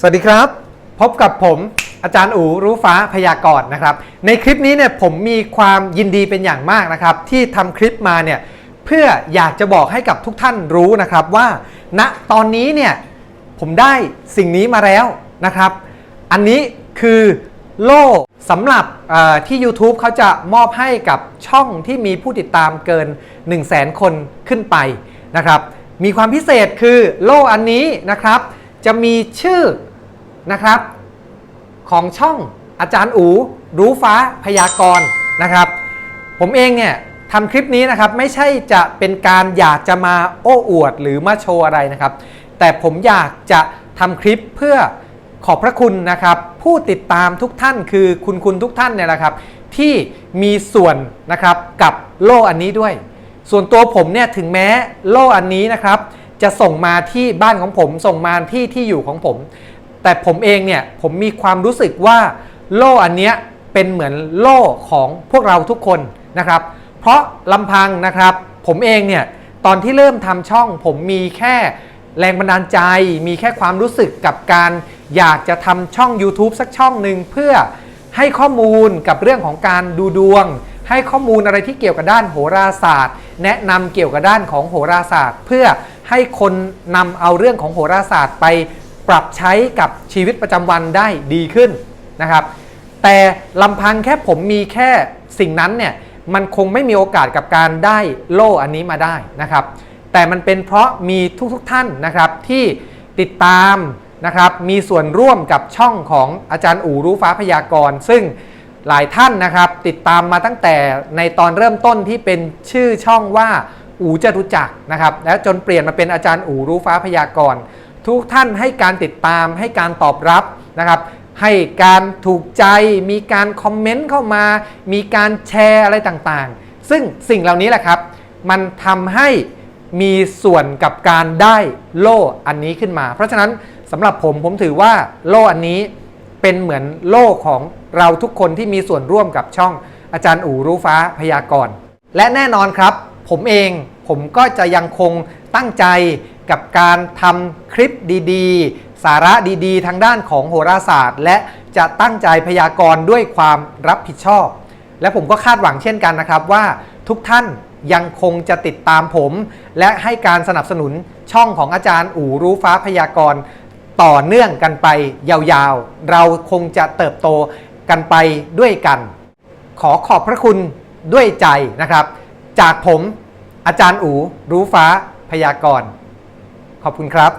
สวัสดีครับ พบกับผมอาจารย์อูรู้ฟ้าพยากรณ์นะครับ ในคลิปนี้เนี่ยผมมีความยินดีเป็นอย่างมากนะครับ ที่ทำคลิปมาเนี่ยเพื่ออยากจะบอกให้กับทุกท่านรู้นะครับว่าณตอนนี้เนี่ยผมได้สิ่งนี้มาแล้วนะครับ อันนี้คือโล่สำหรับที่ YouTube เขาจะมอบให้กับช่องที่มีผู้ติดตามเกิน 1 0 0 0 0แคนขึ้นไปนะครับ มีความพิเศษคือโล่อันนี้นะครับ จะมีชื่อนะครับ ของช่องอาจารย์อูรู้ฟ้าพยากรณ์นะครับ ผมเองเนี่ยทำคลิปนี้นะครับไม่ใช่จะเป็นการอยากจะมาโอ้อวดหรือมาโชว์อะไรนะครับ แต่ผมอยากจะทำคลิปเพื่อขอบพระคุณนะครับ ผู้ติดตามทุกท่านคือคุณคุณทุกท่านเนี่ยนะครับ ที่มีส่วนนะครับกับโล่อันนี้ด้วย ส่วนตัวผมเนี่ยถึงแม้โล่อันนี้นะครับ จะส่งมาที่บ้านของผม ส่งมาที่ที่อยู่ของผม แต่ผมเองเนี่ยผมมีความรู้สึกว่าโล่อันเนี้ยเป็นเหมือนโล่ของพวกเราทุกคนนะครับ เพราะลำพังนะครับ ผมเองเนี่ยตอนที่เริ่มทำช่อง ผมมีแค่แรงบันดาลใจ มีแค่ความรู้สึกกับการอยากจะทำช่อง YouTube สักช่องหนึ่งเพื่อให้ข้อมูลกับเรื่องของการดูดวง ให้ข้อมูลอะไรที่เกี่ยวกับด้านโหราศาสตร์ แนะนำเกี่ยวกับด้านของโหราศาสตร์ เพื่อให้คนนำเอาเรื่องของโหราศาสตร์ไปปรับใช้กับชีวิตประจำวันได้ดีขึ้นนะครับ แต่ลำพังแค่ผมมีแค่สิ่งนั้นเนี่ยมันคงไม่มีโอกาสกับการได้โล่อันนี้มาได้นะครับ แต่มันเป็นเพราะมีทุกๆทท่านนะครับที่ติดตามนะครับมีส่วนร่วมกับช่องของอาจารย์อู่รู้ฟ้าพยากรณ์ ซึ่ง หลายท่านนะครับ ติดตามมาตั้งแต่ในตอนเริ่มต้นที่เป็นชื่อช่องว่าอูจะรู้จักนะครับ แล้วจนเปลี่ยนมาเป็นอาจารย์อูรู้ฟ้าพยากรณ์ทุกท่านให้การติดตามให้การตอบรับนะครับ ให้การถูกใจมีการคอมเมนต์เข้ามา มีการแชร์อะไรต่างๆ ซึ่งสิ่งเหล่านี้แหละครับ มันทำให้มีส่วนกับการได้โล่อันนี้ขึ้นมา เพราะฉะนั้นสำหรับผมผมถือว่าโล่อันนี้ เป็นเหมือนโล่ของเราทุกคนที่มีส่วนร่วมกับช่องอาจารย์อู่รู้ฟ้าพยากรณ์และแน่นอนครับ ผมเองผมก็จะยังคงตั้งใจกับการทำคลิปดีๆ สาระดีๆ ทางด้านของโหราศาสตร์ และจะตั้งใจพยากรณ์ด้วยความรับผิดชอบ และผมก็คาดหวังเช่นกันนะครับว่าทุกท่านยังคงจะติดตามผม และให้การสนับสนุนช่องของอาจารย์อู่รู้ฟ้าพยากรณ์ ต่อเนื่องกันไปยาวๆ เราคงจะเติบโตกันไปด้วยกัน ขอขอบพระคุณด้วยใจนะครับ จากผมอาจารย์อู รู้ฟ้าพยากรณ์ขอบคุณครับ